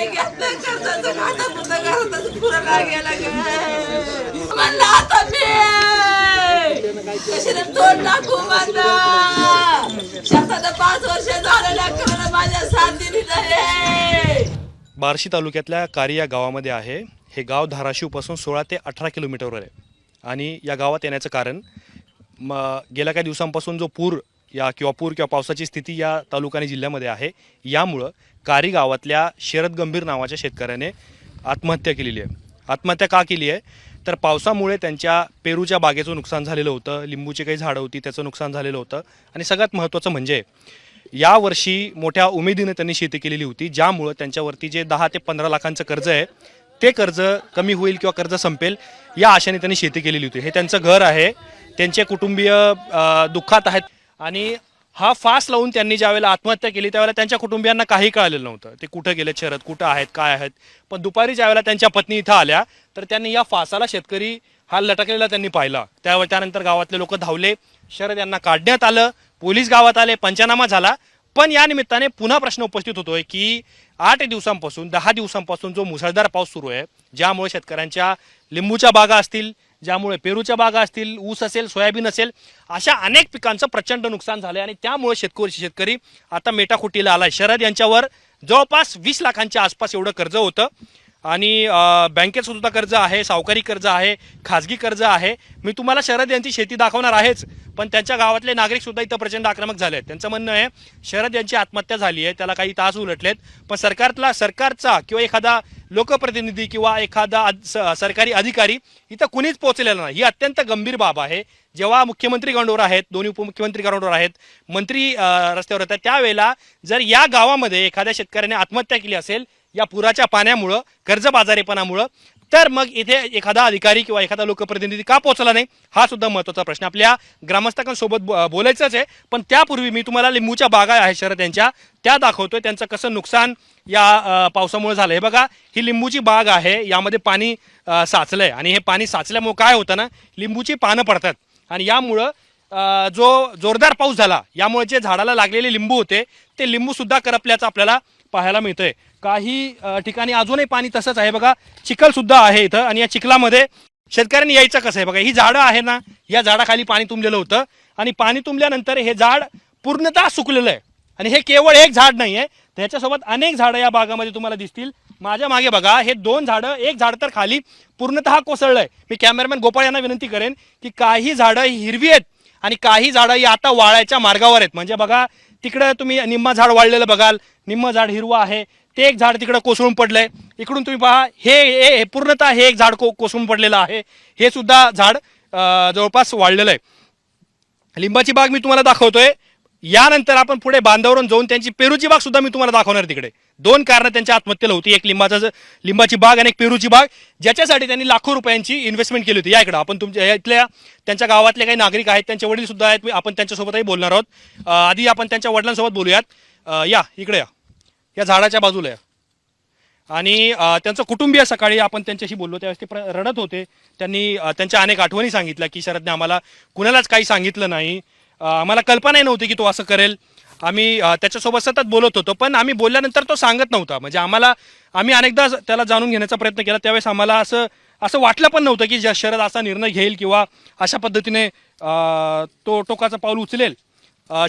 घेतलं कर्जाचं खातं घरातच पुरं म्हणलं आता मी कशाने तोंड टाकू पाच वर्ष झालं माझ्या साथ दिली नाही. बार्शी तालुक्यातल्या कारी या गावामध्ये आहे. हे गाव धाराशिवपासून सोळा ते अठरा किलोमीटरवर आहे. आणि या गावात येण्याचं कारण म गेल्या काही दिवसांपासून जो पूर या किंवा पूर किंवा पावसाची स्थिती या तालुका आणि जिल्ह्यामध्ये आहे. यामुळं कारी गावातल्या शरद गंभीर नावाच्या शेतकऱ्याने आत्महत्या केलेली आहे. आत्महत्या का केली आहे? तर पावसामुळे त्यांच्या पेरूच्या बागेचं नुकसान झालेलं होतं लिंबूची काही झाडं होती त्याचं नुकसान झालेलं होतं आणि सगळ्यात महत्त्वाचं म्हणजे यावर्षी मोठ्या उमेदीनं त्यांनी शेती केलेली होती ज्यामुळं त्यांच्यावरती जे दहा ते पंधरा लाखांचं कर्ज आहे ते कर्ज कमी होईल किंवा कर्ज संपेल या आशेने त्यांनी शेती केलेली होती. हे त्यांचं घर आहे त्यांचे कुटुंबीय दुःखात आहेत. आणि हा फास लावून त्यांनी ज्यावेळेला आत्महत्या केली त्यावेळेला त्यांच्या कुटुंबियांना काही कळलेलं नव्हतं. ते कुठं गेले शरद कुठं आहेत काय आहेत? पण दुपारी ज्यावेळेला त्यांच्या पत्नी इथं आल्या तर त्यांनी या फासाला शेतकरी हा लटकलेला त्यांनी पाहिला. त्या त्यानंतर गावातले लोक धावले शरद यांना काढण्यात आलं पोलीस गावात आले पंचनामा झाला. पण या निमित्ताने पुन्हा प्रश्न उपस्थित होतोय की आठ दिवसांपासून दहा दिवसांपासून जो मुसळधार पाऊस सुरू आहे ज्यामुळे शेतकऱ्यांच्या लिंबूच्या बागा असतील ज्यामुळे पेरूच्या बागा असतील ऊस असेल सोयाबीन असेल अशा अनेक पिकांचं प्रचंड नुकसान झालं आणि त्यामुळे शेतकरी शेतकरी आता मेटाखुटीला आलाय. शरद यांच्यावर जवळपास वीस लाखांच्या आसपास एवढं कर्ज होतं. आणि बँकेत सुद्धा कर्ज आहे सावकारी कर्ज आहे खाजगी कर्ज आहे. मी तुम्हाला शरद यांची शेती दाखवणार आहेच पण त्यांच्या गावातले नागरिक सुद्धा इथं प्रचंड आक्रमक झाले आहेत त्यांचं म्हणणं आहे शरद यांची आत्महत्या झाली आहे त्याला काही तास उलटलेत. पण सरकारला सरकारचा किंवा एखादा लोकप्रतिनिधी किंवा एखादा स- सरकारी अधिकारी इथं कुणीच पोहोचलेला नाही. ही अत्यंत गंभीर बाब आहे. जेव्हा मुख्यमंत्री ग्राउंडवर आहेत दोन्ही उपमुख्यमंत्री ग्राउंडवर आहेत मंत्री रस्त्यावर येतात त्यावेळेला जर या गावामध्ये एखाद्या शेतकऱ्याने आत्महत्या केली असेल या पुराच्या पाण्यामुळं कर्जबाजारीपणामुळं तर मग इथे एखादा अधिकारी किंवा एखादा लोकप्रतिनिधी का पोहोचला नाही हा सुद्धा महत्त्वाचा प्रश्न. आपल्या ग्रामस्थांसोबत बोलायचंच आहे पण त्यापूर्वी मी तुम्हाला लिंबूच्या बागा आहे शरद यांच्या त्या दाखवतोय. त्यांचं कसं नुकसान या पावसामुळे झालं हे बघा ही लिंबूची बाग आहे यामध्ये पाणी साचलंय. आणि हे पाणी साचल्यामुळे काय होतं ना लिंबूची पानं पडतात. आणि यामुळं जो जोरदार पाऊस झाला यामुळे जे झाडाला लागलेले लिंबू होते ते लिंबू सुद्धा करपल्याचं आपल्याला पाहायला मिळतंय. काही ठिकाणी अजूनही पाणी तसंच आहे बघा. चिखल सुद्धा आहे इथं आणि या चिखलामध्ये शेतकऱ्यांनी यायचं कसं आहे बघा. ही झाडं आहे ना या झाडाखाली पाणी तुंबलेलं होतं आणि पाणी तुंबल्यानंतर हे झाड पूर्णतः सुकलेलं आहे. आणि हे केवळ एक झाड नाही आहे. त्याच्यासोबत अनेक झाडं या बागामध्ये तुम्हाला दिसतील. माझ्या मागे बघा हे दोन झाडं एक झाड तर खाली पूर्णतः कोसळलं आहे. मी कॅमेरामॅन गोपाळ यांना विनंती करेन की काही झाडं ही हिरवी आहेत आणि काही झाडं ही आता वाळायच्या मार्गावर आहेत. म्हणजे बघा तिकडं तुम्ही निम्मा झाड वाळलेलं बघाल. निम्म झाड हिरवं आहे. ते एक झाड तिकडं कोसळून पडलंय. इकडून तुम्ही पहा हे हे- हे पूर्णतः हे एक झाड को कोसळून पडलेलं आहे. हे सुद्धा झाड जवळपास वाढलेलं आहे. लिंबाची बाग मी तुम्हाला दाखवतोय. यानंतर आपण पुढे बांधावरून जाऊन त्यांची पेरूची बाग सुद्धा मी तुम्हाला दाखवणार तिकडे. दोन कारणं त्यांच्या आत्महत्येला होती. एक लिंबाचा लिंबाची बाग आणि एक पेरूची बाग. ज्याच्यासाठी त्यांनी लाखो रुपयांची इन्व्हेस्टमेंट केली होती. या इकडं आपण तुमच्या इथल्या त्यांच्या गावातले काही नागरिक आहेत त्यांचे वडील सुद्धा आहेत. आपण त्यांच्यासोबतही बोलणार आहोत. आधी आपण त्यांच्या वडिलांसोबत बोलूयात. या इकडे या. या झाडाच्या बाजूला आहे. आणि त्यांचं कुटुंबीय सकाळी आपण त्यांच्याशी बोललो त्यावेळेस ते प्र- रडत होते. त्यांनी त्यांच्या अनेक आठवणी सांगितल्या की शरदने आम्हाला कुणालाच काही सांगितलं नाही. आम्हाला कल्पनाही नव्हती की तो असं करेल. आम्ही त्याच्यासोबत सतत बोलत होतो पण आम्ही बोलल्यानंतर तो सांगत नव्हता. म्हणजे आम्हाला आम्ही अनेकदा त्याला जाणून घेण्याचा प्रयत्न केला. त्यावेळेस आम्हाला असं असं वाटलं पण नव्हतं की शरद असा निर्णय घेईल किंवा अशा पद्धतीने तो टोकाचं पाऊल उचलेल.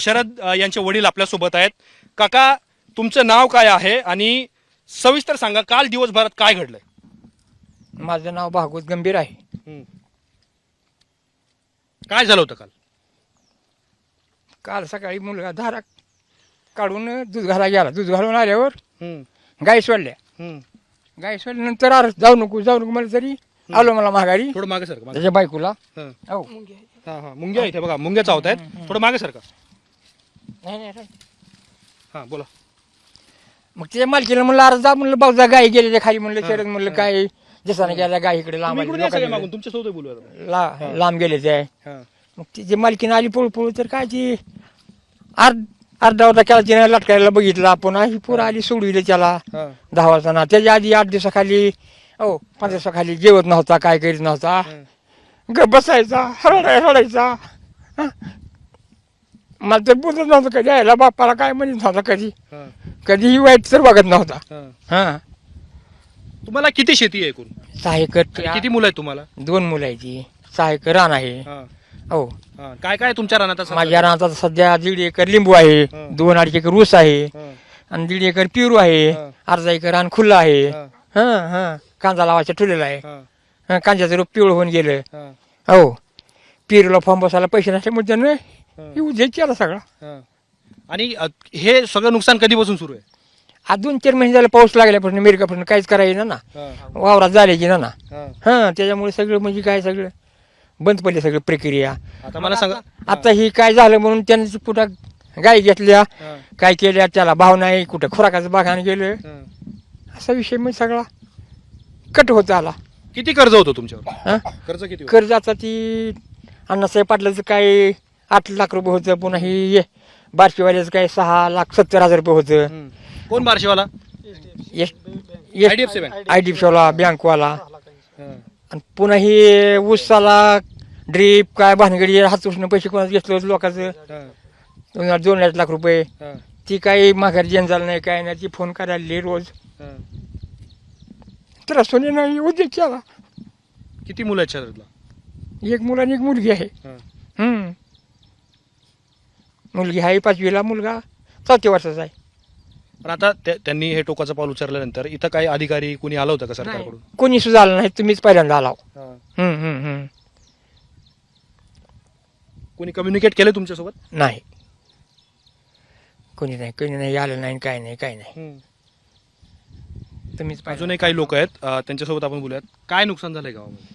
शरद यांचे वडील आपल्यासोबत आहेत. काका तुमचं नाव काय आहे आणि सविस्तर सांगा काल दिवसभरात काय घडलंय? माझं नाव भागवत गंभीर आहे. काय झालं होतं काल? काल सकाळी मुलगा धारा काढून दूध घाला गेला. दूध घालून आल्यावर गाय सोडल्या. गाय सोडल्यानंतर अरे जाऊ नको जाऊ नको मला तरी आलो मला माघारी. थोडं मागे सरका मागे. त्याच्या बायकोला. हं. हो. हा हा. मुंग्या इथे बघा मुंग्या चावत आहेत थोडं मागे सरका नाही, नाही, नाही. हा बोला. मग त्याच्या मालकीला म्हणलं अरे जा म्हणलं भाऊ जा गाय गेले खाली. म्हणलं शरद म्हणलं काय जसा गेल्या गाय इकडे लांब तुम्ही आली, इकडून या सगळ्या लोकांनी मागून तुमच्यासोबत बोलू आता. ला- लांब गेले ते हा. मग तिची मालकीन आली पळू पळू तर काय ती अर्ध अर्धा अर्धा केला तिने लटकायला बघितला पुन्हा ही पोरं आली सोडविले त्याला. हा. दहा वाजताना त्याच्या आधी आठ दिवसाखाली हो पाच दिवसाखाली जेवत नव्हता काय करीत नव्हता. ग बसायचा हरडाय हरडायचा हं. मला तर बोलत नव्हतं कधी यायला बापाला काय म्हणत नव्हता कधी हा. कधीही वाईट तर बघत नव्हता हा. हा तुम्हाला किती शेती आहे एकूण सहा एकर किती मुलं आहेत तुम्हाला दोन मुलं आहे ती सहा एकर रान आहे हा. हो हा. काय काय आहे तुमच्या रानात असं? माझ्या रानात सध्या दीड एकर लिंबू आहे हं. दोन अडीच एकर ऊस आहे हा. आणि दीड एकर पेरू आहे हं. अर्धा एकर रान खुल्लं आहे हा. हा हा कांदा लावायचा ठेवलेला आहे हा. हं, कांद्याचं रोप पिवळ होऊन गेलं हा. हो पेरूला फॉर्म बसायला पैसे नसल्यामुळे त्यानं हं. उद्या केला सगळा. आणि अ, हे सगळं नुकसान कधीपासून सुरू आहे आज दोन चार महिने झाले पाऊस लागल्यापासून अमेरिकापासून काहीच करायचं ना. वावरात झाल्याची ना ना हा. त्याच्यामुळे सगळं म्हणजे काय सगळं बंद पडली सगळी प्रक्रिया आता मला सांगा आता ही काय झालं म्हणून त्यांनी कुठं गाय घेतल्या. काय केल्या त्याला भाव नाही कुठं खुराकाचं बागान गेलं हा. असा विषय मग सगळा कट होत आला किती कर्ज होतं तुमच्यावर हा कर्ज किती होतं? कर्ज आता ती अण्णासाहेब पाटलाचं काय आठ लाख रुपये होतं पुन्हा ही बारशीवाल्याचं काय सहा लाख सत्तर हजार रुपये होतं. कोण बारशीवाला. आय डी वाला बँकवाला हा. आणि पुन्हा ही ऊसाला ड्रीप काय भानगडी हात उष्ण पैसे कोणाचं घेतलं होतं लोकांचं. दोन दोन लाख रुपये. ती काही माघार जेन झालं नाही काय नाही ती फोन करायला रोज. तर सोने नाही उद्योग केला किती मुलं आहेत शहरातला एक मुलाने एक मुलगी आहे. हम्म. मुलगी आहे पाचवीला मुलगा चौथ्या वर्षाचा आहे. पण आता त्या- त्यांनी हे टोकाचं पाऊल उचलल्यानंतर इथं काही अधिकारी कुणी आलं होतं का सरकारकडून? कोणी सुद्धा आलं नाही तुम्हीच पहिल्यांदा आलाव हा. हम्म, हम्म, हम्म. कोणी कम्युनिकेट केलं तुमच्यासोबत? नाही. कोणी नाही कोणी नाही आलं नाही काय नाही काय नाही. तुम्हीच पाहिजे अजूनही काही लोक आहेत अं, त्यांच्यासोबत आपण बोलूयात. काय नुकसान झालंय गावामध्ये?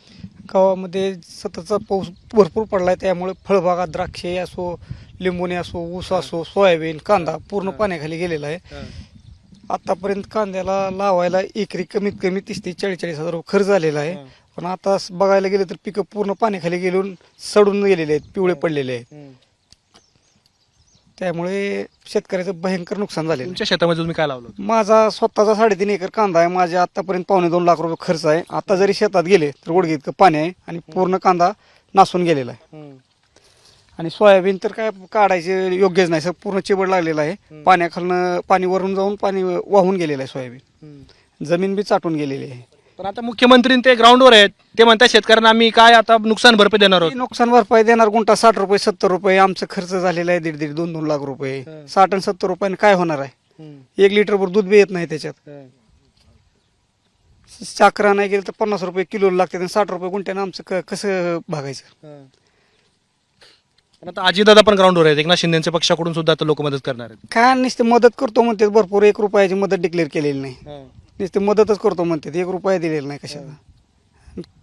गावामध्ये सततचा पाऊस भरपूर पडलाय त्यामुळे फळबागा द्राक्षे असो लिंबोणी असो ऊस असो सोयाबीन कांदा पूर्ण पाण्याखाली गेलेला आहे. आतापर्यंत कांद्याला लावायला एकरी कमीत कमी तीस ते चाळीस चाळीस हजार रुपये खर्च झालेला आहे. पण आता बघायला गेलं तर पिकं पूर्ण पाण्याखाली गेलून सडून गेलेले आहेत पिवळे पडलेले आहेत. त्यामुळे शेतकऱ्याचं भयंकर नुकसान झालेलं तुमच्या शेतामध्ये तुम्ही काय लावलं होतं? माझा स्वतःचा साडेतीन एकर कांदा आहे. माझ्या आतापर्यंत पावणे दोन लाख रुपये खर्च आहे. आता जरी शेतात गेले तर गुडघे इतकं पाणी आहे आणि पूर्ण कांदा नासून गेलेला आहे. आणि सोयाबीन तर काय काढायचे योग्यच नाही. सर पूर्ण चिबड लागलेला आहे. पाण्याखालनं पाणी वरून जाऊन पाणी वाहून गेलेलं आहे सोयाबीन. जमीन बी चाटून गेलेली आहे. पण आता मुख्यमंत्री ते ग्राउंडवर आहेत. ते म्हणतात शेतकऱ्यांना आम्ही काय आता नुकसान भरपाई देणार आहोत? नुकसान भरपाई देणार गुंठा साठ रुपये सत्तर रुपये आमचं खर्च झालेला आहे दीड दीड दोन दोन लाख रुपये. साठ आणि सत्तर रुपयाने काय होणार आहे? एक लिटरभर दूध बी येत नाही त्याच्यात. साखरा नाही गेलं तर पन्नास रुपये किलो लागते आणि साठ रुपये गुंठ्यानं आमचं क- कसं भागायचं? पण आता अजितदादा पण ग्राउंडवर आहेत. एकनाथ शिंदेच्या पक्षाकडून सुद्धा आता लोक मदत करणार आहेत. काय नुसते मदत करतो म्हणते भरपूर एक रुपयाची मदत डिक्लेअर केलेली नाही. नुसते मदतच करतो म्हणते एक रुपया दिलेला नाही कशाला.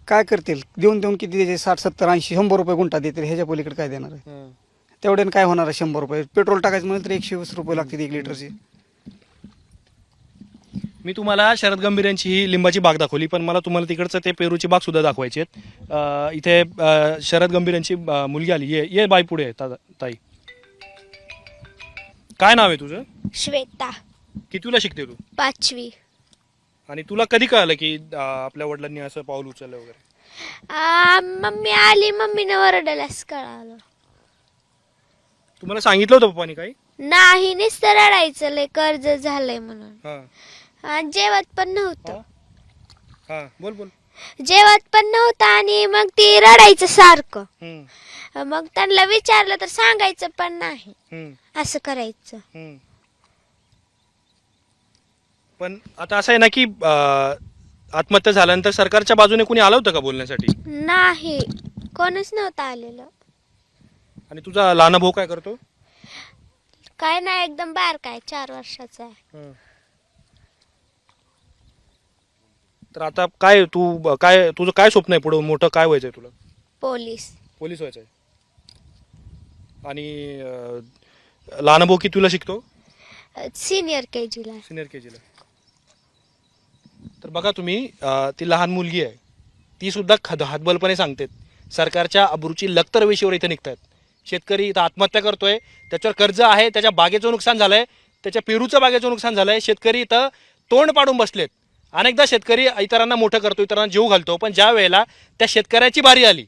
काय करतील? देऊन देऊन किती द्यायचे साठ सत्तर ऐंशी शंभर रुपये गुंठा देतील ह्याच्या पलीकडे काय देणार आहे? तेवढ्यानं काय होणार आहे शंभर रुपये? पेट्रोल टाकायचं म्हणलं तर एकशे वीस रुपये लागतील एक लिटरची. मी तुम्हाला शरद गंभीर यांची ही लिंबाची बाग दाखवली पण मला तुम्हाला तिकडचं ते पेरूची बाग सुद्धा दाखवायची आहेत. इथे शरद गंभीर यांची मुलगी आली. ये ये बाई पुढे ता- ताई. काय नाव आहे तुझं? श्वेता. कितवीला शिकते तू? पाचवी. आणि तुला कधी कळालं की अं, आपल्या वडिलांनी असं पाऊल उचललं वगैरे? आ, मम्मी आली मम्मीनं ओरडल्यास कळालं. तुम्हाला सांगितलं होतं पप्पानी काही? नाही नुसतं रडायचं लय कर्ज झालंय म्हणून. हां. जेवत पण नव्हतं. हां बोल बोल. जेवत पण नव्हतं आणि मग ती रडायचं सारखं. हम्म, मग त्यांना विचारलं तर सांगायचं पण नाही. हम्म, असं करायचं. हम्म. पण आता असं आहे ना की अं, आत्महत्या झाल्यानंतर सरकारच्या बाजूने कुणी आलं होतं का बोलण्यासाठी? नाही. कोणच नव्हतं आलेलं. आणि तुझा लहान भाऊ काय करतो? काय नाही एकदम बार काय चार वर्षाचा आहे. तर आता काय तू काय तुझं काय स्वप्न आहे पुढे? मोठं काय व्हायचंय तुला? पोलीस. पोलीस व्हायचंय. आणि अं, लहान भाऊ कितवीला शिकतो? सिनियर के जीला सिनियर के जीला तर बघा तुम्ही ती लहान मुलगी आहे. ती सुद्धा खद हातबलपणे सांगते सरकारच्या अब्रूची लक्तर वेशीवर इथे आहेत शेतकरी इथं आत्महत्या करतोय. त्याच्यावर कर्ज आहे त्याच्या बागेचं नुकसान झालंय. त्याच्या पेरूचं बागेचं नुकसान झालंय. शेतकरी इथं तोंड पाडून बसलेत. अनेकदा शेतकरी इतरांना मोठं करतो इतरांना जीव घालतो पण ज्या वेळेला त्या शेतकऱ्याची बारी आली.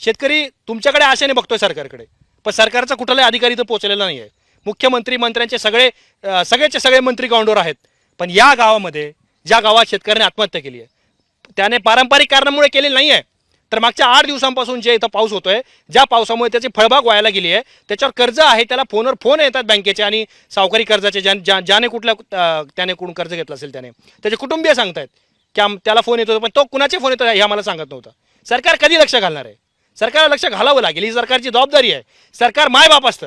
शेतकरी तुमच्याकडे आशेने बघतोय सरकारकडे. पण सरकारचा कुठलाही अधिकारी इथं पोचलेला नाही आहे मुख्यमंत्री मंत्र्यांचे सगळे सगळेचे सगळे मंत्री ग्राउंडवर आहेत. पण या गावामध्ये ज्या गावात शेतकऱ्याने आत्महत्या केली आहे. त्याने पारंपरिक कारणामुळे केलेली नाही आहे. तर मागच्या आठ दिवसांपासून जे इथं पाऊस होतोय ज्या पावसामुळे त्याची फळबाग व्हायला गेली आहे त्याच्यावर कर्ज आहे त्याला फोनवर फोन येतात बँकेचे आणि सावकारी कर्जाचे ज्या ज्या- ज्याने कुठल्या त्याने कुठून कर्ज घेतलं असेल त्याने. त्याचे कुटुंबीय सांगतायत की आम त्याला फोन येतो पण तो कुणाचे फोन येतो हे आम्हाला सांगत नव्हता. सरकार कधी लक्ष घालणार आहे? सरकारला लक्ष घालावं लागेल. ही सरकारची जबाबदारी आहे. सरकार मायबाप असतं.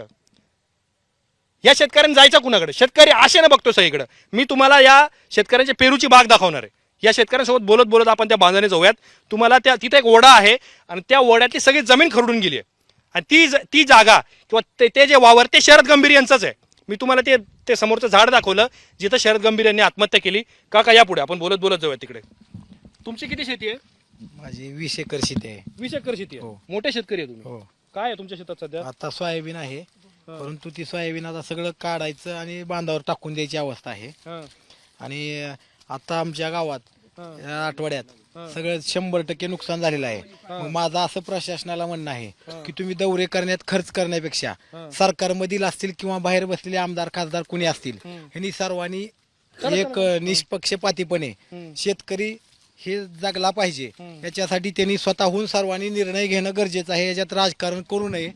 या शेतकऱ्यांनी जायचं कुणाकडे? शेतकरी आशेने बघतो सगळीकडे. मी तुम्हाला या शेतकऱ्यांच्या पेरूची बाग दाखवणार आहे. या शेतकऱ्यांसोबत बोलत बोलत आपण त्या बांधाने जाऊयात. तुम्हाला त्या तिथे एक ओढा आहे आणि त्या ओढ्यातली सगळी जमीन खरडून गेली आहे. आणि ती ती जागा किंवा ते ते जे वावर ते शरद गंभीर यांचंच आहे. मी तुम्हाला ते ते समोरचं झाड दाखवलं जिथं शरद गंभीर यांनी आत्महत्या केली. का का या पुढे. आपण बोलत बोलत जाऊया तिकडे. तुमची किती शेती आहे? माझी वीस एकर शेती आहे. वीस एकर शेती आहे. मोठे शेतकरी आहे तुम्ही. हो. काय आहे तुमच्या शेतात सध्या? आता सोयाबीन आहे. परंतु ती सोयाबीन आता सगळं काढायचं आणि बांधावर टाकून द्यायची अवस्था आहे. हां. आणि आता आमच्या गावात या आठवड्यात सगळं शंभर टक्के नुकसान झालेलं आहे. मग माझं असं प्रशासनाला म्हणणं आहे की तुम्ही दौरे करण्यात खर्च करण्यापेक्षा सरकारमधील असतील किंवा बाहेर बसलेले आमदार खासदार कुणी असतील यांनी सर्वांनी एक निष्पक्षपातीपणे शेतकरी हे जगला पाहिजे. याच्यासाठी त्यांनी स्वतःहून सर्वांनी निर्णय घेणं गरजेचं आहे. याच्यात राजकारण करू नये.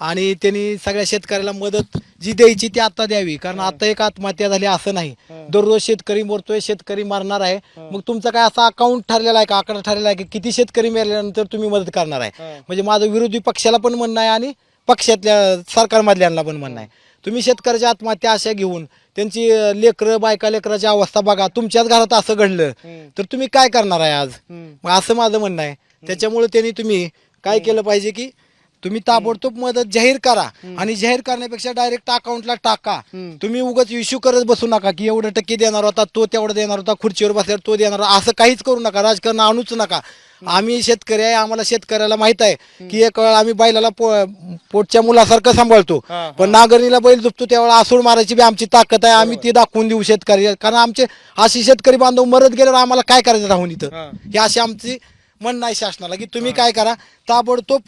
आणि त्यांनी सगळ्या शेतकऱ्याला मदत जी द्यायची ती आता द्यावी. कारण आता एक आत्महत्या झाली असं नाही. दररोज शेतकरी मरतोय शेतकरी मारणार आहे. मग तुमचा काय असा अकाउंट ठरलेला आहे का? आकडा ठरलेला आहे की किती शेतकरी मेल्यानंतर तुम्ही मदत करणार आहे? म्हणजे माझं विरोधी पक्षाला पण म्हणणं आहे आणि पक्षातल्या सरकारमधल्यांना पण म्हणणं आहे. तुम्ही शेतकऱ्याच्या आत्महत्या अशा घेऊन त्यांची लेकरं बायका लेकराची अवस्था बघा. तुमच्याच घरात असं घडलं तर तुम्ही काय करणार आहे आज? मग असं माझं म्हणणं आहे. त्याच्यामुळे त्यांनी तुम्ही काय केलं पाहिजे की तुम्ही ताबडतोब मदत जाहीर करा. आणि जाहीर करण्यापेक्षा डायरेक्ट अकाउंटला टाका. तुम्ही उगाच इश्यू करत बसू नका की एवढं टक्के देणार होता तो तेवढं देणार होता खुर्चीवर बसल्यावर तो देणार असं काहीच करू नका. राजकारण आणूच नका. आम्ही शेतकरी आहे आम्हाला शेतकऱ्याला माहीत आहे की एक वेळा आम्ही बैलाला पो- पोटच्या मुलासारखं सांभाळतो. पण नागरणीला बैल झुपतो त्यावेळेला आसूड मारायची बी आमची ताकद आहे. आम्ही ती दाखवून देऊ शेतकरी. कारण आमचे अशी शेतकरी बांधव मरत गेल्यावर आम्हाला काय करायचं राहून इथं? हे. अशी आमची म्हणणं आहे शासनाला की तुम्ही काय करा? ताबडतोब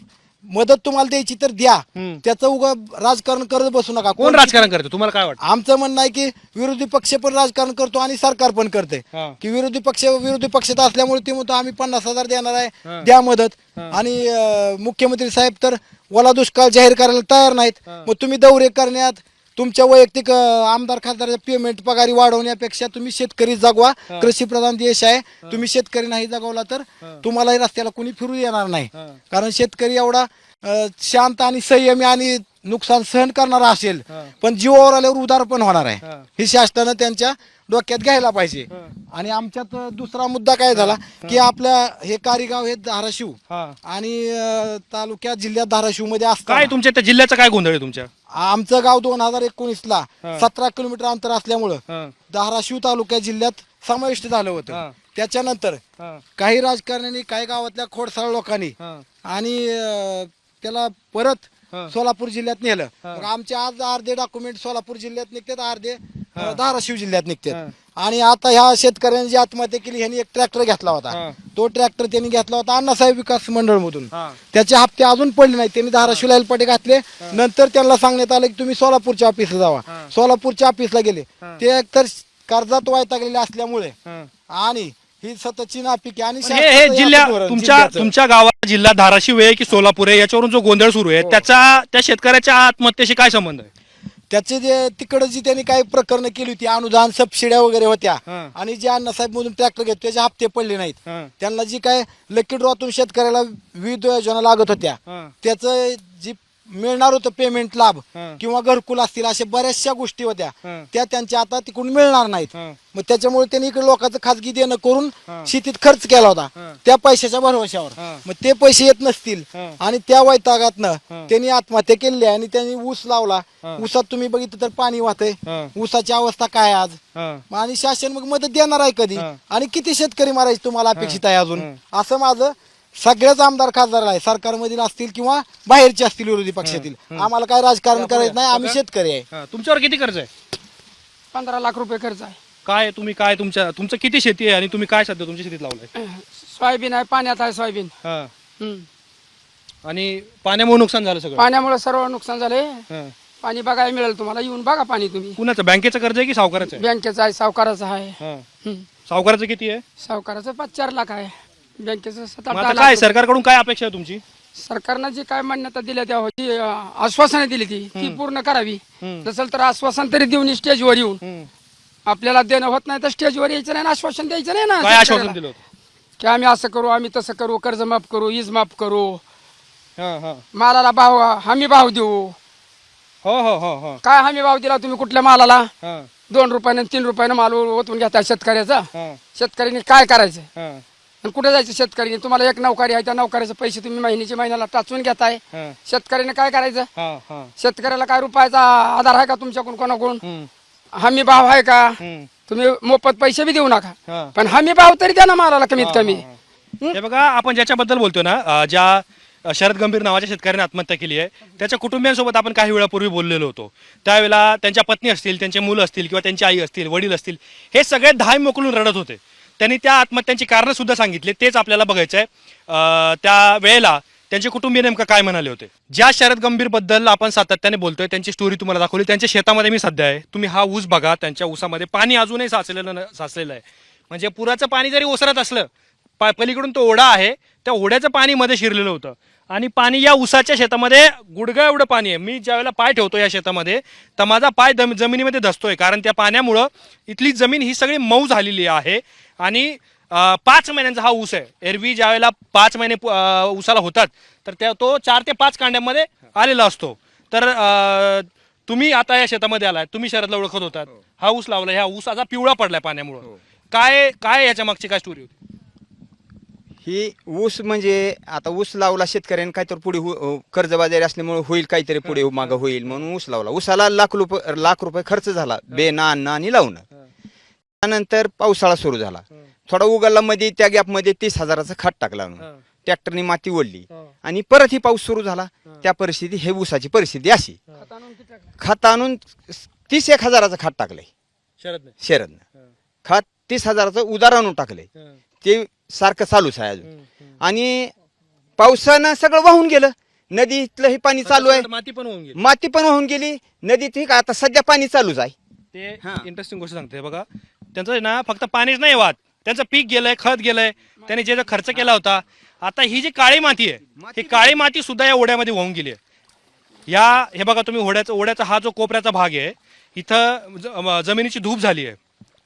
मदत तुम्हाला द्यायची तर द्या. त्याचं उगा राजकारण करत बसू नका. कोण राजकारण करतो? तुम्हाला काय वाटतं? आमचं म्हणणं आहे की विरोधी पक्ष पण राजकारण करतो आणि सरकार पण करते हा. की विरोधी पक्ष विरोधी पक्षात असल्यामुळे ते म्हणतो आम्ही पन्नास हजार देणार आहे. द्या मदत. आणि अं, मुख्यमंत्री साहेब तर ओला दुष्काळ जाहीर करायला तयार नाहीत. मग तुम्ही दौरे करण्यात तुमच्या वैयक्तिक अं, आमदार खासदाराचे पेमेंट पगारी वाढवण्यापेक्षा तुम्ही शेतकरी जगवा. कृषी प्रधान देश आहे. तुम्ही शेतकरी नाही जगवला तर तुम्हालाही रस्त्याला कुणी फिरू येणार नाही. कारण शेतकरी एवढा अं, शांत आणि संयमी आणि नुकसान सहन करणारा असेल पण जीवावर आल्यावर उदार पण होणार आहे ही शासनानं त्यांच्या डोक्यात घ्यायला पाहिजे आणि आमच्यात दुसरा मुद्दा काय झाला की आपल्या हे कारीगाव हे धाराशिव आणि तालुक्यात जिल्ह्यात धाराशिवमध्ये काय तुमच्या त्या जिल्ह्याचा काय गोंधळ आहे तुमच्या आमचं गाव दोन हजार एकोणीस ला सतरा किलोमीटर अंतर असल्यामुळं. धाराशिव तालुक्या जिल्ह्यात समाविष्ट झालं. होतं त्याच्यानंतर. काही राजकारण्यांनी काही गावातल्या खोडसाळ लोकांनी. आणि त्याला परत. सोलापूर जिल्ह्यात नेलं. मग आमचे आज अर्धे डॉक्युमेंट सोलापूर जिल्ह्यात निघतात अर्धे धाराशिव जिल्ह्यात निघतात. आणि आता ह्या शेतकऱ्यांनी जी आत्महत्या केली ह्यांनी एक ट्रॅक्टर घेतला होता. तो ट्रॅक्टर त्यांनी घेतला होता अण्णासाहेब विकास मंडळ मधून त्याचे हप्ते अजून पडले नाही त्यांनी धाराशिवला हेलपाटे घातले. नंतर त्यांना सांगण्यात आलं की तुम्ही सोलापूरच्या ऑफिसला जावा. सोलापूरच्या ऑफिसला गेले. ते एकतर कर्जात वैतागलेले असल्यामुळे आणि ही सततची नापिकी आणि हे हे शासनाचं जिल्ह्या याचं धोरण तुमच्या जिल्ह्याचं. तुमच्या गावात जिल्हा धाराशिव आहे की सोलापूर आहे याच्यावरून जो गोंधळ सुरू आहे त्याचा त्या शेतकऱ्याच्या आत्महत्येशी काय संबंध आहे त्याचे जे तिकडे जी त्यांनी काही प्रकरणं केली होती अनुदान सबसिड्या वगैरे होत्या हा. आणि जे अण्णासाहेब मधून ट्रॅक्टर घेत त्याचे हप्ते पडले नाहीत हा. त्यांना जी काय लकी ड्रॉतून शेतकऱ्याला विविध योजना लागत होत्या हा. त्याचं जी मिळणार होतं पेमेंट लाभ हं. किंवा घरकुल असतील अशा बऱ्याचशा गोष्टी होत्या हं. त्या त्यांच्या आता तिकडून मिळणार नाहीत हं. मग त्याच्यामुळे त्यांनी इकडे लोकांचं खाजगी देणं करून हं. शेतीत खर्च केला होता हं. त्या पैशाच्या भरवशावर हं. मग ते पैसे येत नसतील हं. आणि त्या वैतागातनं हं. त्यांनी आत्महत्या केली आणि त्यांनी ऊस लावला हं. ऊसात तुम्ही बघितलं तर पाणी वाहतंय हं. ऊसाची अवस्था काय आहे आज हं. मग आणि शासन मग मदत देणार आहे कधी हं. आणि किती शेतकरी मारायचे तुम्हाला अपेक्षित आहे अजून हं. असं माझं सगळ्याच आमदार खासदार आहे सरकारमधील असतील किंवा बाहेरचे असतील विरोधी पक्षातील. आम्हाला काय राजकारण करायचं नाही आम्ही शेतकरी आहे. हं. तुमच्यावर किती कर्ज आहे? पंधरा लाख रुपये खर्च आहे. काय तुम्ही काय तुमच्या तुमचं किती शेती आहे आणि तुम्ही काय सध्या तुमच्या शेतीत लावलंय? सोयाबीन आहे पाण्यात आहे सोयाबीन. हं. हम्म. आणि पाण्यामुळे नुकसान झालं सगळं? पाण्यामुळे सर्व नुकसान झाले. हं. पाणी बघायला मिळेल तुम्हाला. येऊन बघा पाणी तुम्ही. कुणाचं? बँकेचं कर्ज आहे की सावकाराचं आहे? बँकेचं आहे सावकाराचं आहे. हं. हम्म. सावकाराचं किती आहे? सावकाराचं पाच चार लाख आहे. बँकेचं सात मग आता काय. सरकारकडून काय अपेक्षा आहे तुमची? सरकारनं जी काय मान्यता दिल्या त्या जी अं, आश्वासनं दिली ती ती पूर्ण करावी. हम्म. नसेल तर आश्वासन तरी देऊन स्टेजवर येऊन. आपल्याला देणं होत नाही तर स्टेजवर यायचं नाही आणि आश्वासन द्यायचं नाही ना काय आश्वासन शेतकऱ्याला. दिलं होतं? की आम्ही असं करू आम्ही तसं करू कर्ज माफ करू वीज माफ करू. हं, हं. मालाला भाव हमी भाव देऊ. हो हो हो हो. काय हमी भाव दिला तुम्ही कुठल्या मालाला? हं, दोन रुपयानं तीन रुपयानं माल ओतून घेता शेतकऱ्याचा. हं, शेतकऱ्यांनी काय करायचं? हं, आणि कुठे जायचं शेतकरी? तुम्हाला एक नौकरी आहे त्या नौकरीचे पैसे तुम्ही महिन्याच्या महिन्याला टाचून घेताय. शेतकऱ्याने काय करायचं? शेतकऱ्याला काय रुपयाचा आधार आहे का तुमच्याकडून कोणाकडून? हं, हमी भाव आहे का? तुम्ही मोफत पैसे बी देऊ नका. पण हमी भाव तरी द्या ना मालाला कमीत कमी. हे बघा आपण ज्याच्याबद्दल बोलतो ना ज्या शरद गंभीर नावाच्या शेतकऱ्याने आत्महत्या केली आहे त्याच्या कुटुंबियांसोबत आपण काही वेळापूर्वी बोललेलो होतो. त्यावेळेला त्यांच्या पत्नी असतील त्यांचे मुलं असतील किंवा त्यांची आई असतील वडील असतील हे सगळे धाय मोकलून रडत होते. त्यांनी त्या आत्महत्यांची कारणं सुद्धा सांगितले. तेच आपल्याला बघायचं आहे त्या वेळेला त्यांचे कुटुंबीय नेमकं काय म्हणाले होते? ज्या शरद गंभीरबद्दल आपण सातत्याने बोलतोय त्यांची स्टोरी तुम्हाला दाखवली. त्यांच्या शेतामध्ये मी सध्या आहे. तुम्ही हा ऊस बघा. त्यांच्या ऊसामध्ये पाणी अजूनही साचलेलं न- साचलेलं आहे. म्हणजे पुराचं पाणी जरी ओसरत असलं पा पलीकडून तो ओढा आहे. त्या ओढ्याचं पाणी मध्ये शिरलेलं होतं. आणि पाणी या ऊसाच्या शेतामध्ये गुडगा एवढं पाणी आहे. मी ज्यावेळेला पाय ठेवतो या शेतामध्ये तर माझा पाय दम जमिनीमध्ये धसतोय. कारण त्या पाण्यामुळं इथली जमीन ही सगळी मऊ झालेली आहे. आणि पाच महिन्यांचा हा ऊस आहे. एरवी ज्या वेळेला पाच महिने ऊसाला होतात तर त्या तो चार ते पाच कांड्यामध्ये आलेला असतो. तर तुम्ही आता या शेतामध्ये आलाय तुम्ही शहरातला ओळखत होतात. हा. ऊस लावला ह्या ऊस आता पिवळा पडलाय पाण्यामुळं. काय काय याच्या मागची काय स्टोरी होती? ही ऊस म्हणजे आता ऊस लावला शेतकऱ्याने काहीतरी पुढे हो- कर्जबाजारी असल्यामुळे होईल काहीतरी पुढे मागं होईल म्हणून ऊस लावला. ऊसाला लाख रुपये लाख रुपये खर्च झाला. बेना अन्न आणि लावणं. त्यानंतर पावसाळा सुरू झाला. थोडा उघडला मध्ये त्या गॅपमध्ये तीस हजाराचा खत टाकला ट्रॅक्टरने माती ओढली. आणि परत ही पाऊस सुरू झाला. त्या परिस्थिती हे ऊसाची परिस्थिती अशी. खत आणून तीस एक हजाराचं खत टाकलंय. शरद शरदनं. खत तीस हजाराचं उदार आणून टाकलंय. ते सारखं चालूच आहे अजून. आणि पावसानं सगळं वाहून गेलं. नदीतलं हे पाणी चालू आहे. माती पण होऊन गेली. माती पण वाहून गेली. नदीत हे का आता सध्या पाणी चालूच आहे. ते. इंटरेस्टिंग गोष्ट सांगते बघा. त्यांचं ना फक्त पाणीच नाही वाद त्यांचं पीक गेलंय खत गेलंय. त्यांनी जे जो खर्च केला होता आता ही जी काळी माती आहे ही काळी माती सुद्धा या ओढ्यामध्ये वाहून गेली आहे. या हे बघा तुम्ही ओढ्याचा ओढ्याचा हा जो कोपऱ्याचा भाग आहे इथं जमिनीची धूप झाली आहे.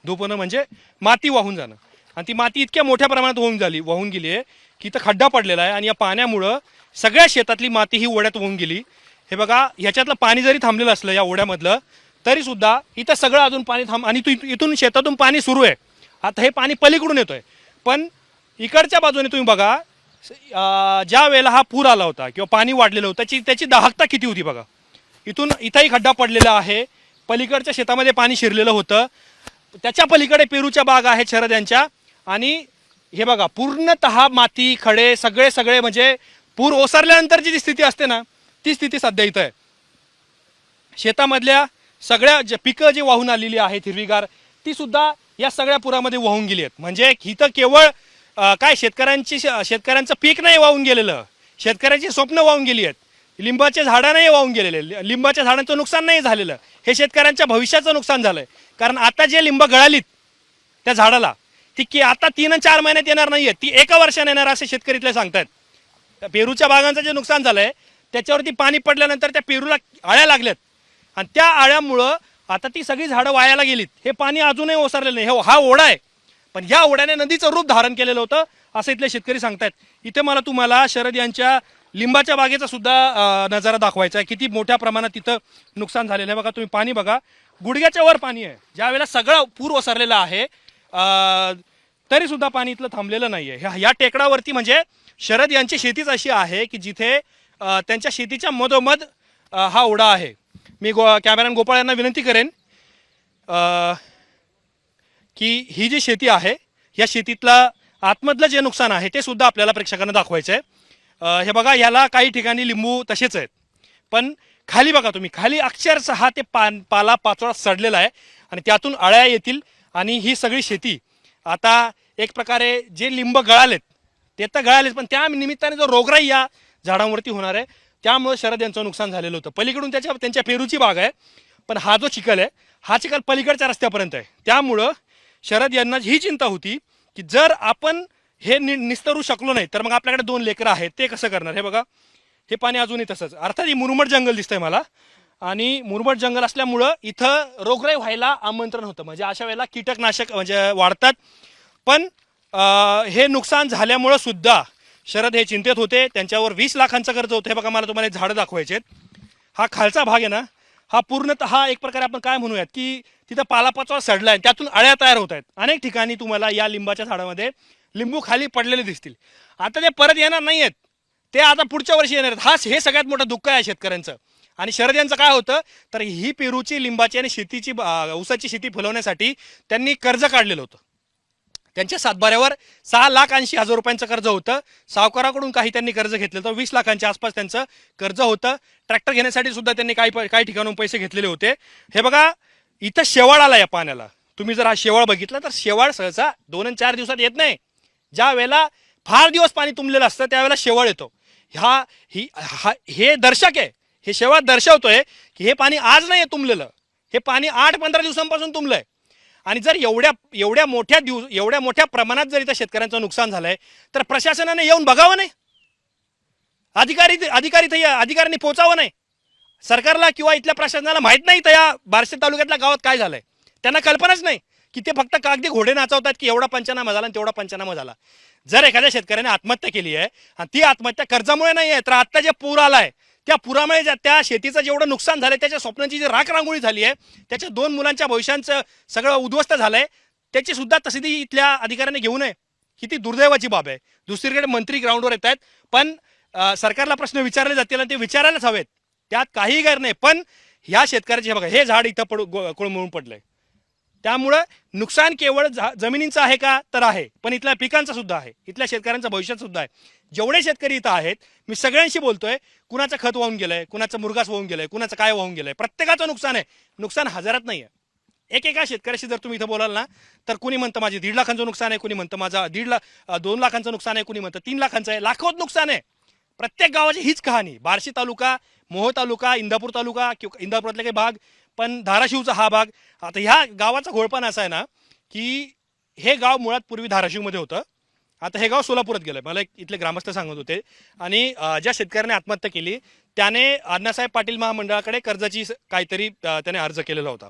धूप होणं म्हणजे माती वाहून जाणं. आणि ती माती इतक्या मोठ्या प्रमाणात वाहून झाली वाहून गेली आहे की इथं खड्डा पडलेला आहे आणि या पाण्यामुळं सगळ्या शेतातली माती ही ओढ्यात वाहून गेली. हे बघा ह्याच्यातलं पाणी जरी थांबलेलं असलं या ओढ्यामधलं तरी सुद्धा इथं सगळं अजून पाणी थांब आणि इथून शेतातून पाणी सुरू आहे. आता हे पाणी पलीकडून येतोय. पण इकडच्या बाजूने तुम्ही बघा ज्या वेळेला हा पूर आला होता किंवा पाणी वाढलेलं होतं त्याची त्याची दाहकता किती होती बघा. इथून इथंही खड्डा पडलेला आहे. पलीकडच्या शेतामध्ये पाणी शिरलेलं होतं. त्याच्या पलीकडे पेरूच्या बाग आहेत शरद यांच्या आणि हे बघा पूर्णत माती खडे सगळे सगळे म्हणजे पूर ओसरल्यानंतरची जी स्थिती असते ना ती स्थिती सध्या इथं आहे. शेतामधल्या सगळ्या जे पिकं जी वाहून आलेली आहेत हिरवीगार ती सुद्धा या सगळ्या पुरामध्ये वाहून गेली आहेत. म्हणजे इथं केवळ काय शेतकऱ्यांची शेतकऱ्यांचं पीक नाही वाहून गेलेलं. शेतकऱ्यांची स्वप्न वाहून गेली आहेत. लिंबाचे झाडं नाही वाहून गेलेले. लिंबाच्या झाडांचं नुकसान नाही झालेलं. हे शेतकऱ्यांच्या भविष्याचं नुकसान झालंय. कारण आता जे लिंब गळालीत त्या झाडाला ती की आता तीन चार महिन्यात येणार नाहीये. ती एका वर्षाने येणार असे शेतकरी इथले सांगतायत. त्या पेरूच्या बागांचं जे नुकसान झालंय त्याच्यावरती पाणी पडल्यानंतर त्या पेरूला आळ्या लागल्यात. आणि त्या आळ्यामुळं आता ती सगळी झाडं वायाला गेलीत. हे पाणी अजूनही ओसरलेलं नाही. हे हा ओढा आहे. पण या ओढ्याने नदीचं रूप धारण केलेलं होतं असं इथले शेतकरी सांगतायत. इथे मला तुम्हाला शरद यांच्या लिंबाच्या बागेचा सुद्धा नजारा दाखवायचा आहे. किती मोठ्या प्रमाणात तिथं नुकसान झालेलं आहे. बघा तुम्ही पाणी बघा. गुडघ्याच्या वर पाणी आहे. ज्या वेळेला सगळं पूर ओसरलेला आहे तरीसुद्धा तरी सुद्धा पाणी इथलं थांबलेलं नाहीये. ह्या या टेकडावरती म्हणजे शरद यांची शेतीच अशी आहे की जिथे त्यांच्या शेतीच्या मधोमध हा ओढा आहे. मी गो कॅमेरामॅन गोपाळ यांना विनंती करेन की ही जी शेती आहे या शेतीतला आतमधलं जे नुकसान आहे ते सुद्धा आपल्याला प्रेक्षकांना दाखवायचं आहे. हे बघा याला काही ठिकाणी लिंबू तसेच आहेत. पण खाली बघा तुम्ही खाली अक्षरशः ते पान पाला पाचोळा सडलेला आहे आणि त्यातून अळ्या येतील आणि ही सगळी शेती. आता एक प्रकारे जे लिंब गळालेत ते तर गळालेच पण त्या निमित्ताने जो रोगराई या झाडांवरती होणार आहे त्यामुळे शरद यांचं नुकसान झालेलं होतं. पलीकडून त्याच्या त्यांच्या पेरूची बाग आहे पण हा जो चिखल आहे हा चिखल पलीकडच्या रस्त्यापर्यंत आहे. त्यामुळं शरद यांना ही चिंता होती की जर आपण हे नि निस्तरू शकलो नाही तर मग आपल्याकडे दोन लेकरं आहेत ते कसं करणार? हे बघा हे पाणी अजूनही तसंच. अर्थात ही मुरमट जंगल दिसतंय मला. आणि मुरमट जंगल असल्यामुळं इथं रोगराई व्हायला आमंत्रण होतं. म्हणजे अशा वेळेला कीटकनाशक म्हणजे वाढतात. पण हे नुकसान झाल्यामुळं सुद्धा शरद हे चिंतेत होते त्यांच्यावर वीस लाखांचं कर्ज होतं. हे बघा मला तुम्हाला झाडं दाखवायचे आहेत. हा खालचा भाग आहे ना हा पूर्णतः हा एक प्रकारे आपण काय म्हणूयात की तिथं पालापाचवा सडला आहे. त्यातून अळ्या तयार होत आहेत. अनेक ठिकाणी तुम्हाला या लिंबाच्या झाडामध्ये लिंबू खाली पडलेले दिसतील. आता ते परत येणार नाही आहेत. ते आता पुढच्या वर्षी येणार आहेत. हा हे सगळ्यात मोठं दुःख आहे शेतकऱ्यांचं. आणि शरद यांचं काय होतं तर ही पेरूची लिंबाची आणि शेतीची ऊसाची शेती फुलवण्यासाठी त्यांनी कर्ज काढलेलं होतं. त्यांच्या सातबाऱ्यावर सहा लाख ऐंशी हजार रुपयांचं कर्ज होतं. सावकाराकडून काही त्यांनी कर्ज घेतलं तर वीस लाखांच्या आसपास त्यांचं कर्ज होतं. ट्रॅक्टर घेण्यासाठी सुद्धा त्यांनी काही काही ठिकाणून पैसे घेतलेले होते. हे बघा इथं शेवाळ आला या पाण्याला. तुम्ही जर हा शेवाळ बघितला तर शेवाळ सहसा दोन आणि चार दिवसात येत नाही. ज्या वेळेला फार दिवस पाणी तुंबलेलं असतं त्यावेळेला शेवाळ येतो. ह्या ही हा हे दर्शक आहे. हे शेवाळ दर्शवतोय की हे पाणी आज नाही आहे तुंबलेलं. हे पाणी आठ पंधरा दिवसांपासून तुंबलंय. आणि जर एवढ्या एवढ्या मोठ्या दिवस एवढ्या मोठ्या प्रमाणात जर इथं शेतकऱ्यांचं नुकसान झालंय तर प्रशासनाने येऊन बघावं नाही. अधिकारी अधिकारी इथं अधिकाऱ्यांनी पोचावं नाही. सरकारला किंवा इथल्या प्रशासनाला माहीत नाही तर या बारशे तालुक्यातल्या गावात काय झालंय. त्यांना कल्पनाच नाही की ते फक्त कागदी घोडे नाचवतात की एवढा पंचनामा झाला आणि तेवढा पंचनामा झाला. जर एखाद्या शेतकऱ्याने आत्महत्या केली आहे आणि ती आत्महत्या कर्जामुळे नाही आहे तर आत्ता जे पूर आलाय त्या पुरामुळे ज्या- त्या शेतीचं जेवढं नुकसान झालं त्याच्या स्वप्नांची जी राख रांगोळी झाली आहे त्याच्या दोन मुलांच्या भविष्यांचं सगळं उद्ध्वस्त झालं आहे त्याची सुद्धा तसदी इथल्या अधिकाऱ्यांनी घेऊ नये. ही ती दुर्दैवाची बाब आहे. दुसरीकडे मंत्री ग्राउंडवर येत आहेत. पण सरकारला प्रश्न विचारले जातील आणि ते विचारायलाच हवेत. त्यात काही गैर नाही. पण ह्या शेतकऱ्याचे बघा हे झाड इथं पडू कोळमळून पडलंय. त्यामुळं नुकसान केवळ जमिनींचं आहे का? तर आहे. पण इथल्या पिकांचं सुद्धा आहे. इथल्या शेतकऱ्यांचं भविष्यात सुद्धा आहे. जेवढे शेतकरी इथं आहेत मी सगळ्यांशी बोलतोय कुणाचं खत वाहून गेलंय कुणाचं मुरगास वाहून गेलंय कुणाचं काय वाहून गेलंय प्रत्येकाचं नुकसान आहे. नुकसान हजारात नाही आहे एक एका शेतकऱ्याशी जर तुम्ही इथं बोलाल ना तर कुणी म्हणतं माझे दीड लाखांचं नुकसान आहे कुणी म्हणतं माझा दीड लाख दोन लाखांचं नुकसान आहे कुणी म्हणतं तीन लाखांचं आहे. लाखोत नुकसान आहे. प्रत्येक गावाची हीच कहाणी. बार्शी तालुका मोहो तालुका इंदापूर तालुका किंवा इंदापुरातले काही भाग पण धाराशिवचा हा भाग आता ह्या गावाचा घोळपण असा आहे ना की हे गाव मुळात पूर्वी धाराशिवमध्ये होतं. आता हे गाव सोलापुरात गेलं मला एक इथले ग्रामस्थ सांगत होते. आणि ज्या शेतकऱ्याने आत्महत्या केली त्याने अण्णासाहेब पाटील महामंडळाकडे कर्जाची काहीतरी त्याने अर्ज केलेला होता.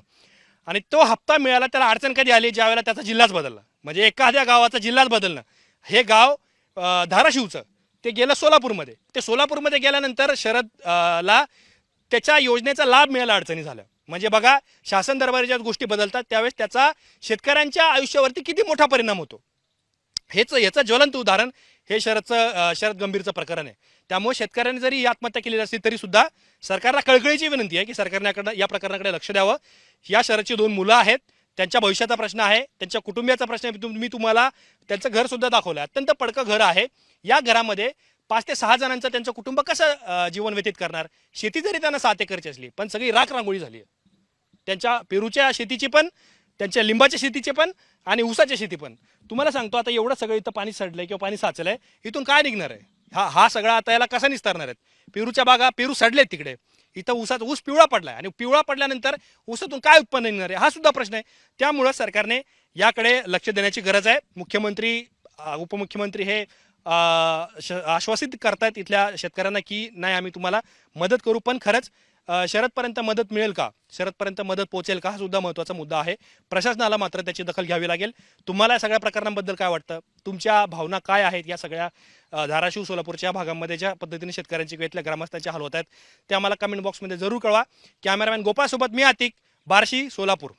आणि तो हप्ता मिळाला त्याला अडचण कधी आली ज्या वेळेला त्याचा जिल्हाच बदलला. म्हणजे एखाद्या गावाचा जिल्हाच बदलणं. हे गाव धाराशिवचं. ते गेलं सोलापूरमध्ये. ते सोलापूरमध्ये गेल्यानंतर शरद ला त्याच्या योजनेचा लाभ मिळायला अडचणी झाल्या. म्हणजे बघा शासन दरबारी ज्या गोष्टी बदलतात त्यावेळेस त्याचा शेतकऱ्यांच्या आयुष्यावरती किती मोठा परिणाम होतो. हेच याचं ज्वलंत उदाहरण हे शरदचं शरद गंभीरचं प्रकरण आहे. त्यामुळे शेतकऱ्यांनी जरी ही आत्महत्या केलेली असली तरी सुद्धा सरकारला कळकळीची विनंती आहे की सरकारने या प्रकरणाकडे लक्ष द्यावं. या शरदची दोन मुलं आहेत त्यांच्या भविष्याचा प्रश्न आहे त्यांच्या कुटुंबियाचा प्रश्न आहे. मी तुम्हाला त्यांचं घर सुद्धा दाखवलं अत्यंत पडकं घर आहे. या घरामध्ये पाच ते सहा जणांचं त्यांचं कुटुंब कसं जीवन व्यतीत करणार? शेती जरी त्यांना सात एकरची असली पण सगळी राख रांगोळी झाली आहे. त्यांच्या पेरूच्या शेतीची पण त्यांच्या लिंबाच्या शेतीचे पण आणि ऊसाच्या शेती पण. तुम्हाला सांगतो आता एवढं सगळं इथं पाणी सडलंय किंवा पाणी साचलंय इथून काय निघणार आहे? हा हा सगळा आता याला कसा निस्तारणार आहेत? पेरूच्या बागा पेरू सडलेत तिकडे. इथं ऊसाचा ऊस पिवळा पडलाय आणि पिवळा पडल्यानंतर ऊसातून काय उत्पन्न निघणार आहे? हा सुद्धा प्रश्न आहे. त्यामुळं सरकारने याकडे लक्ष देण्याची गरज आहे. मुख्यमंत्री उपमुख्यमंत्री हे अं, श- आश्वासित करतायत इथल्या शेतकऱ्यांना की नाही आम्ही तुम्हाला मदत करू. पण खरंच शरदपर्यंत मदत मिळेल का? शरदपर्यंत मदत पोहोचेल का? हा सुद्धा महत्त्वाचा मुद्दा आहे. प्रशासनाला मात्र त्याची दखल घ्यावी लागेल. तुम्हाला या सगळ्या प्रकरणांबद्दल काय वाटतं? तुमच्या भावना काय आहेत या सगळ्या धाराशिव सोलापूरच्या भागामध्ये ज्या पद्धतीने शेतकऱ्यांची किंवा इथल्या ग्रामस्थांचे हाल होत आहेत ते आम्हाला कमेंट बॉक्समध्ये जरूर कळवा. कॅमेरामॅन गोपाळसोबत मी आतिक बार्शी सोलापूर.